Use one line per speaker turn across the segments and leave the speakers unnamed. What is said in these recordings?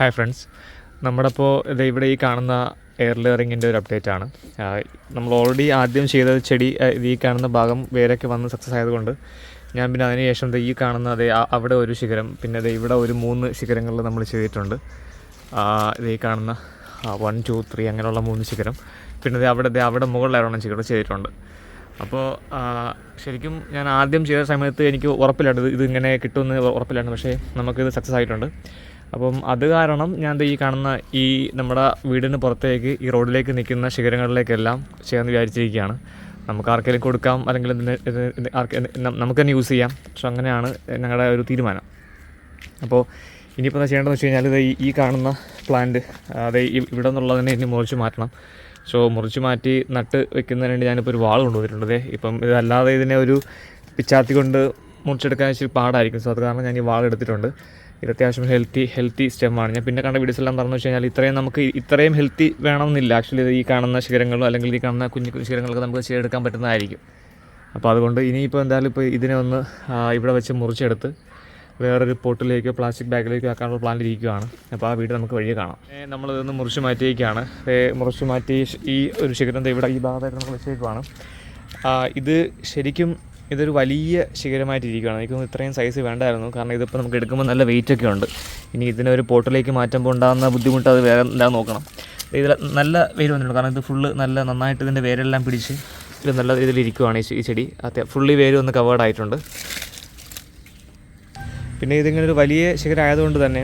Hi friends നമ്മുടെ ഇപ്പോൾ ഇത് ഇവിടെ ഈ കാണുന്ന എയർ ലെയറിങ്ങിന്റെ ഒരു അപ്ഡേറ്റ് ആണ്. നമ്മൾ ഓൾറെഡി ആദ്യം ചെയ്ത ചെടി ഈ കാണുന്ന ഭാഗം വേരൊക്കെ വന്ന് സക്സസ് ആയതുകൊണ്ട് ഞാൻ പിന്നെ അതിനുശേഷം ഈ കാണുന്ന അതേ അവിടെ ഒരു ശിഖരം പിന്നെ ദേ ഇവിടെ ഒരു മൂന്ന് ശിഖരങ്ങളിൽ നമ്മൾ ചെയ്തിട്ടുണ്ട്. ഇത് ഈ കാണുന്ന വൺ ടു ത്രീ അങ്ങനെയുള്ള മൂന്ന് ശിഖരം. പിന്നെ ദേ അവിടെ അവിടെ മുകളിലായിരം ശിഖരം ചെയ്തിട്ടുണ്ട്. അപ്പോൾ ശരിക്കും ഞാൻ ആദ്യം ചെയ്ത സമയത്ത് എനിക്ക് ഉറപ്പില്ലാണ്ട് ഇത് ഇങ്ങനെ കിട്ടുമെന്ന് ഉറപ്പില്ലാണ്ട് പക്ഷേ നമുക്കിത് സക്സസ് ആയിട്ടുണ്ട്. അപ്പം അത് കാരണം ഞാൻ ഈ കാണുന്ന ഈ നമ്മുടെ വീടിന് പുറത്തേക്ക് ഈ റോഡിലേക്ക് നിൽക്കുന്ന ശിഖരങ്ങളിലേക്കെല്ലാം ചെയ്യാമെന്ന് വിചാരിച്ചിരിക്കുകയാണ്. നമുക്ക് ആർക്കെങ്കിലും കൊടുക്കാം അല്ലെങ്കിൽ നമുക്ക് തന്നെ യൂസ് ചെയ്യാം. പക്ഷെ അങ്ങനെയാണ് ഞങ്ങളുടെ ഒരു തീരുമാനം. അപ്പോൾ ഇനിയിപ്പോൾ എന്താ ചെയ്യേണ്ടതെന്ന് വെച്ച് കഴിഞ്ഞാൽ ഇത് ഈ- കാണുന്ന പ്ലാന്റ് അത് ഇവിടെ നിന്നുള്ളതിനെ ഇനി മുറിച്ച് മാറ്റണം. സോ മുറിച്ച് മാറ്റി നട്ട് വെക്കുന്നതിന് വേണ്ടി ഞാനിപ്പോൾ ഒരു വാൾ കൊണ്ടുവന്നിട്ടുണ്ട് ഇപ്പം ഇതല്ലാതെ ഇതിനെ ഒരു പിച്ചാത്തി കൊണ്ട് മുറിച്ചെടുക്കാൻ ഇച്ചിരി പാടായിരിക്കും. സോ അത് കാരണം ഞാൻ ഈ വാൾ എടുത്തിട്ടുണ്ട്. ഇത് അത്യാവശ്യം ഹെൽത്തി ഹെൽത്തി സ്റ്റെമ്മാണ് ഞാൻ പിന്നെ കണ്ട വീഡിയോസ് എല്ലാം പറഞ്ഞു വെച്ച് കഴിഞ്ഞാൽ ഇത്രയും നമുക്ക് ഇത്രയും ഹെൽത്തി വേണമെന്നില്ല. ആക്ച്വലി ഈ കാണുന്ന ശിഖരങ്ങളോ അല്ലെങ്കിൽ ഈ കാണുന്ന കുഞ്ഞു കുഞ്ഞു ശിഖരങ്ങളൊക്കെ നമുക്ക് ചെയ്തെടുക്കാൻ പറ്റുന്നതായിരിക്കും. അപ്പോൾ അതുകൊണ്ട് ഇനിയിപ്പോൾ എന്തായാലും ഇപ്പോൾ ഇതിനെ ഒന്ന് ഇവിടെ വെച്ച് മുറിച്ചെടുത്ത് വേറൊരു പോട്ടിലേക്കോ പ്ലാസ്റ്റിക് ബാഗിലേക്കോ ആക്കാനുള്ള പ്ലാൻ ഇരിക്കുകയാണ് അപ്പോൾ ആ വീട് നമുക്ക് വഴിയെ കാണാം. നമ്മളിതൊന്ന് മുറിച്ച് മാറ്റിയേക്കാണ് മുറിച്ച് മാറ്റി ഈ ഒരു ശിഖരം ഇവിടെ ഈ ഭാഗത്തായിട്ട് നമ്മൾ വെച്ചേക്കുവാണ്. ഇത് ശരിക്കും ഇതൊരു വലിയ ശിഖരമായിട്ടിരിക്കുകയാണ്. എനിക്ക് തോന്നുന്നു ഇത്രയും സൈസ് വേണ്ടായിരുന്നു. കാരണം ഇതിപ്പോൾ നമുക്ക് എടുക്കുമ്പോൾ നല്ല വെയിറ്റ് ഒക്കെ ഉണ്ട്. ഇനി ഇതിനെ ഒരു പോട്ടിലേക്ക് മാറ്റുമ്പോൾ ഉണ്ടാകുന്ന ബുദ്ധിമുട്ട് അത് വേറെ എന്താ നോക്കണം. ഇതിൽ നല്ല വേര് വന്നിട്ടുണ്ട്. കാരണം ഇത് ഫുള്ള് നല്ല നന്നായിട്ട് ഇതിന്റെ വേരെല്ലാം പിടിച്ച് ഇത് നല്ല ഇതിലിരിക്കുവാണ് ഈ ഈ ചെടി. അത്യാ ഫുള്ളി വേര് ഒന്ന് കവേർഡ് ആയിട്ടുണ്ട്. പിന്നെ ഇതിങ്ങനെ ഒരു വലിയ ശിഖരം ആയതുകൊണ്ട് തന്നെ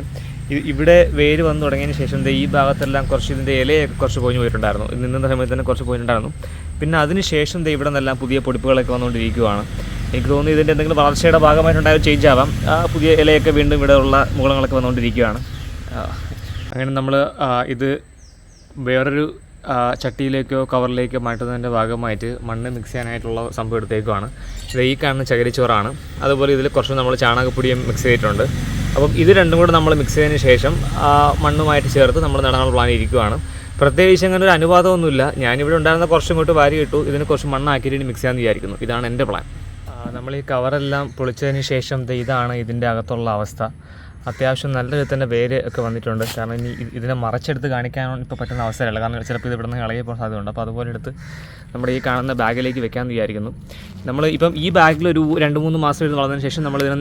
ഇവിടെ വേര് വന്നു തുടങ്ങിയതിന് ശേഷം ഈ ഭാഗത്തെല്ലാം കുറച്ച് ഇതിന്റെ ഇലയൊക്കെ കുറച്ച് പോയിഞ്ഞ് പോയിട്ടുണ്ടായിരുന്നു. നിന്ന സമയത്ത് തന്നെ കുറച്ച് പോയിട്ടുണ്ടായിരുന്നു പിന്നെ അതിനുശേഷം ദേ ഇവിടെ നിന്നെല്ലാം പുതിയ പൊടിപ്പുകളൊക്കെ വന്നുകൊണ്ടിരിക്കുകയാണ് എനിക്ക് തോന്നുന്നു ഇതിന്റെ എന്തെങ്കിലും വളർച്ചയുടെ ഭാഗമായിട്ടുണ്ടായ ചേഞ്ച് ആവാം. ആ പുതിയ ഇലയൊക്കെ വീണ്ടും ഇവിടെ ഉള്ള മുകളങ്ങളൊക്കെ വന്നുകൊണ്ടിരിക്കുകയാണ് അങ്ങനെ നമ്മൾ ഇത് വേറൊരു ചട്ടിയിലേക്കോ കവറിലേക്കോ മാറ്റുന്നതിന്റെ ഭാഗമായിട്ട് മണ്ണ് മിക്സ് ചെയ്യാനായിട്ടുള്ള സംഭവം എടുത്തേക്കുവാണ്. ഇത് ഈ കാണുന്ന ചകരിച്ചോറാണ്. അതുപോലെ ഇതിൽ കുറച്ച് നമ്മൾ ചാണകപ്പൊടിയും മിക്സ് ചെയ്തിട്ടുണ്ട്. അപ്പം ഇത് രണ്ടും കൂടെ നമ്മൾ മിക്സ് ചെയ്തതിന് ശേഷം മണ്ണുമായിട്ട് ചേർത്ത് നമ്മൾ നടാനുള്ള പ്ലാൻ പ്രത്യേകിച്ച് അങ്ങനെ ഒരു അനുവാദമൊന്നുമില്ല. ഞാനിവിടെ ഉണ്ടായിരുന്ന കുറച്ചും ഇങ്ങോട്ട് വാരി ഇട്ടു. ഇതിന് കുറച്ച് മണ്ണാക്കിയിട്ട് മിക്സ് ചെയ്യാമെന്ന് വിചാരിക്കുന്നു. ഇതാണ് എന്റെ പ്ലാൻ നമ്മൾ ഈ കവറെല്ലാം പൊളിച്ചതിന് ശേഷം ഇതാണ് ഇതിന്റെ അകത്തുള്ള അവസ്ഥ. അത്യാവശ്യം നല്ല രീതിയിൽ തന്നെ വേര് ഒക്കെ വന്നിട്ടുണ്ട്. കാരണം ഇനി ഇതിനെ മറച്ചെടുത്ത് കാണിക്കാൻ ഇപ്പോൾ പറ്റുന്ന അവസരമല്ല. കാരണം ചിലപ്പോൾ ഇത് ഇവിടെ നിന്ന് സാധ്യതയുണ്ട്. അപ്പോൾ അതുപോലെ എടുത്ത് നമ്മുടെ ഈ കാണുന്ന ബാഗിലേക്ക് വെക്കാമെന്ന് വിചാരിക്കുന്നു. നമ്മൾ ഇപ്പം ഈ ബാഗിൽ ഒരു രണ്ട് മൂന്ന് മാസം ഇരുന്ന് വളർന്നതിന് ശേഷം നമ്മൾ ഇതിനെ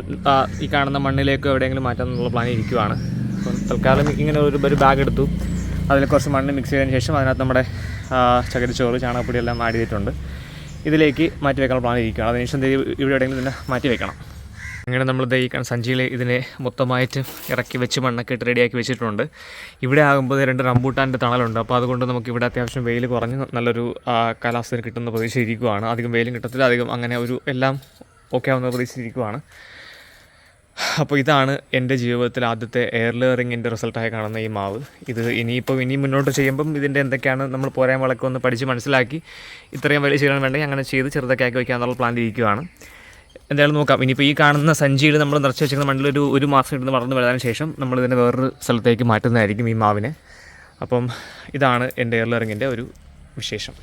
ഈ കാണുന്ന മണ്ണിലേക്കോ എവിടെയെങ്കിലും മാറ്റാമെന്നുള്ള പ്ലാൻ ഇരിക്കുവാണ്. അപ്പം തൽക്കാലം ഇങ്ങനെ ഒരു ഒരു ബാഗ് എടുത്തു. അതിൽ കുറച്ച് മണ്ണ് മിക്സ് ചെയ്തതിന് ശേഷം അതിനകത്ത് നമ്മുടെ ചകരിച്ചോറ് ചാണകപ്പൊടി എല്ലാം ആഡ് ചെയ്തിട്ടുണ്ട്. ഇതിലേക്ക് മാറ്റി വെക്കാൻ പ്ലാൻ ഇരിക്കുകയാണ്. അതിനുശേഷം ഇവിടെ എവിടെയെങ്കിലും തന്നെ മാറ്റി വെക്കണം. അങ്ങനെ നമ്മൾ ഈ സഞ്ചിയിൽ ഇതിനെ മൊത്തമായിട്ട് ഇറക്കി വെച്ച് മണ്ണൊക്കെ ഇട്ട് റെഡിയാക്കി വെച്ചിട്ടുണ്ട്. ഇവിടെ ആകുമ്പോൾ രണ്ട് റംബൂട്ടാന്റെ തണലുണ്ട്. അപ്പോൾ അതുകൊണ്ട് നമുക്ക് ഇവിടെ അത്യാവശ്യം വെയിൽ കുറഞ്ഞ് നല്ലൊരു കാലാവസ്ഥയിൽ കിട്ടുന്ന പ്രതീക്ഷ ഇരിക്കുവാണ്. അധികം വെയിലും കിട്ടത്തില്ല. അധികം അങ്ങനെ ഒരു എല്ലാം ഓക്കെ ആവുന്ന പ്രതീക്ഷ ഇരിക്കുവാണ്. അപ്പോൾ ഇതാണ് എന്റെ ജീവിതത്തിൽ ആദ്യത്തെ എയർ ലെയറിങ്ങിന്റെ റിസൾട്ടായി കാണുന്ന ഈ മാവ്. ഇത് ഇനിയിപ്പോൾ ഇനി മുന്നോട്ട് ചെയ്യുമ്പം ഇതിന്റെ എന്തൊക്കെയാണ് നമ്മൾ പോരായ്മകളൊക്കെ ഒന്ന് പഠിച്ച് മനസ്സിലാക്കി ഇത്രയും വലിയ ചെയ്യണം വേണ്ടെങ്കിൽ അങ്ങനെ ചെയ്ത് ചെറുതൊക്കെ ആക്കി വയ്ക്കാന്നുള്ള പ്ലാൻ ഇരിക്കുകയാണ് എന്തായാലും നോക്കാം. ഇനിയിപ്പോൾ ഈ കാണുന്ന സഞ്ചിയിൽ നമ്മൾ നിറച്ച് വെച്ചിരിക്കുന്ന മണ്ണിൽ ഒരു ഒരു മാസം ഇരുന്ന് വളർന്നു വരാൻ ശേഷം നമ്മൾ ഇതിനെ വേറൊരു സ്ഥലത്തേക്ക് മാറ്റുന്നതായിരിക്കും ഈ മാവിനെ. അപ്പം ഇതാണ് എന്റെ എയർ ലെയറിങ്ങിന്റെ ഒരു വിശേഷം.